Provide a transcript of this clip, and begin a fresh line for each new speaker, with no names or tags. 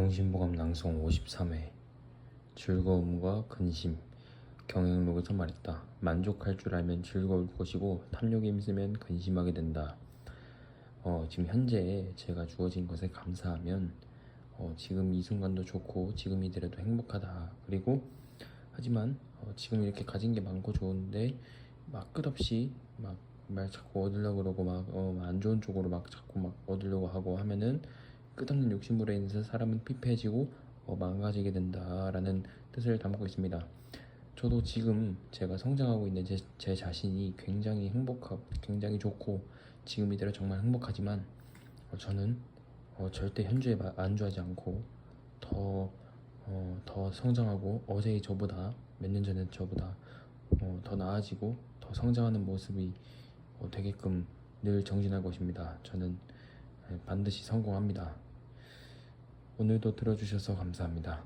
병신보감 낭송 53회 즐거움과 근심 경행록에서 말했다. 만족할 줄 알면 즐거울 것이고 탐욕에 힘쓰면 근심하게 된다. 어, 지금 현재 제가 주어진 것에 감사하면 어, 지금 이 순간도 좋고 지금 이대로도 행복하다. 그리고 하지만 어, 지금 이렇게 가진 게 많고 좋은데 막 끝없이 막 말 자꾸 얻으려고 그러고 막 안 좋은 쪽으로 막 자꾸 막 얻으려고 하고 하면은 끝없는 욕심으로 인해서 사람은 피폐해지고 어, 망가지게 된다라는 뜻을 담고 있습니다. 저도 지금 제가 성장하고 있는 제, 제 자신이 굉장히 행복하고 굉장히 좋고 지금 이대로 정말 행복하지만 어, 저는 어, 절대 현주에 마- 안주하지 않고 더, 어, 더 성장하고 어제의 저보다 몇 년 전의 저보다 어, 더 나아지고 더 성장하는 모습이 어, 되게끔 늘 정진할 것입니다. 저는 예, 반드시 성공합니다. 오늘도 들어주셔서 감사합니다.